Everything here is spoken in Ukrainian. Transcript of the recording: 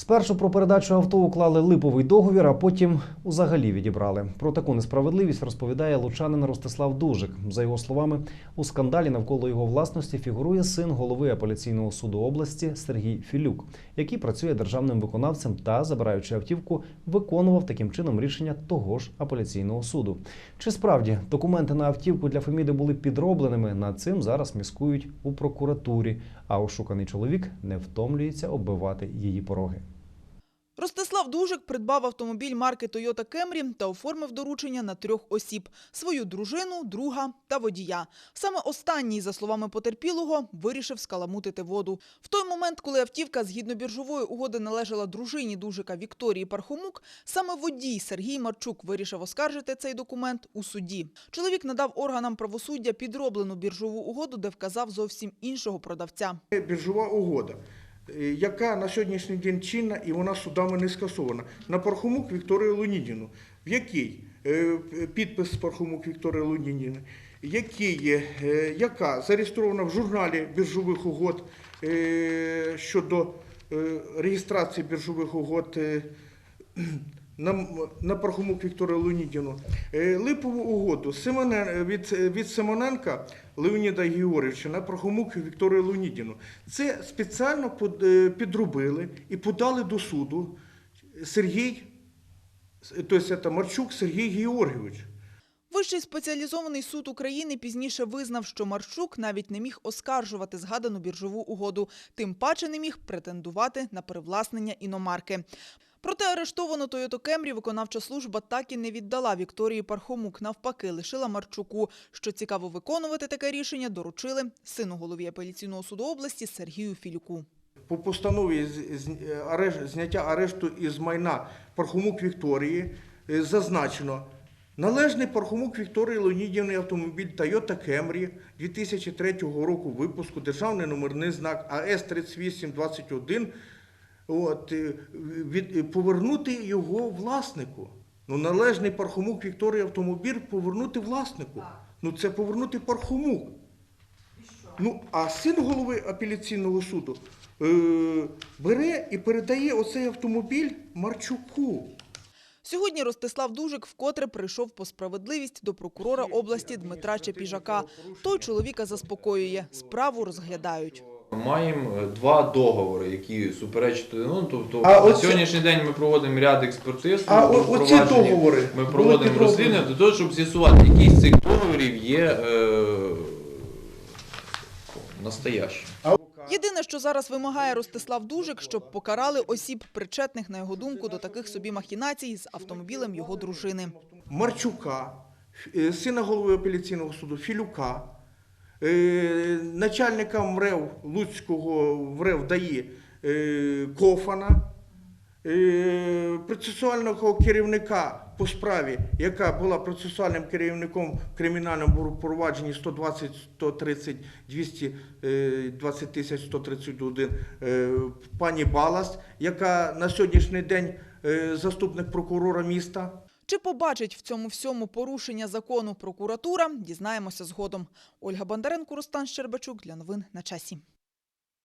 Спершу про передачу авто уклали липовий договір, а потім узагалі відібрали. Про таку несправедливість розповідає лучанин Ростислав Дужик. За його словами, у скандалі навколо його власності фігурує син голови апеляційного суду області Сергій Філюк, який працює державним виконавцем та, забираючи автівку, виконував таким чином рішення того ж апеляційного суду. Чи справді документи на автівку для Феміди були підробленими? Над цим зараз міскують у прокуратурі. А ошуканий чоловік не втомлюється оббивати її пороги. Ростислав Дужик придбав автомобіль марки Toyota Camry та оформив доручення на трьох осіб – свою дружину, друга та водія. Саме останній, за словами потерпілого, вирішив скаламутити воду. В той момент, коли автівка згідно біржової угоди належала дружині Дужика Вікторії Пархомук, саме водій Сергій Марчук вирішив оскаржити цей документ у суді. Чоловік надав органам правосуддя підроблену біржову угоду, де вказав зовсім іншого продавця. Біржова угода, яка на сьогоднішній день чинна і вона судами не скасована. На Пархомук Вікторію Лунініну, в якій е, підпис Пархомук Вікторії який, є, е, яка зареєстрована в журналі біржових угод е, щодо е, реєстрації біржових угод. Е, на, на Пархомук Вікторію Леонідівну. Е, Липову угоду Симонен, від, від Симоненка Леоніда Георгійовича на Пархомук Вікторію Леонідівну. Це спеціально е, підробили і подали до суду Сергій, тобто це Марчук Сергій Георгійович. Вищий спеціалізований суд України пізніше визнав, що Марчук навіть не міг оскаржувати згадану біржову угоду, тим паче не міг претендувати на привласнення іномарки. Проте арештовану Toyota Camry виконавча служба так і не віддала Вікторії Пархомук. Навпаки, лишила Марчуку. Що цікаво, виконувати таке рішення доручили сину голові апеляційного суду області Сергію Філюку. По постанові зняття арешту із майна Пархомук Вікторії е, зазначено належний Пархомук Вікторії Леонідівни автомобіль Toyota Camry 2003 року випуску, державний номерний знак АС 3821 от, е, від, е, повернути його власнику. Ну, належний Пархомук Вікторії автомобіль повернути власнику. Ну це повернути Пархомук. Ну, а син голови апеляційного суду е, бере і передає оцей автомобіль Марчуку. Сьогодні Ростислав Дужик вкотре прийшов по справедливість до прокурора області Дмитра Чепіжака. Той чоловіка заспокоює, справу розглядають. Маємо е, два договори, які суперечать ну, тобто А на оце- сьогоднішній день ми проводимо ряд експертиз. А оці договори ми проводимо розслідування для того, щоб з'ясувати, який з цих договорів є е, настоящим. Єдине, що зараз вимагає Ростислав Дужик, щоб покарали осіб, причетних, на його думку, до таких собі махінацій з автомобілем його дружини. Марчука, е, сина голови апеляційного суду Філюка, е, начальника МРЕВ Луцького МРЕВ ДАІ е, Кофана, процесуального керівника по справі, яка була процесуальним керівником в кримінальному провадженні 120 130 220 тисяч 131 е, пані Балас, яка на сьогоднішній день е, заступник прокурора міста. Чи побачить в цьому всьому порушення закону прокуратура, дізнаємося згодом. Ольга Бондаренко, Рустан Щербачук для новин на часі.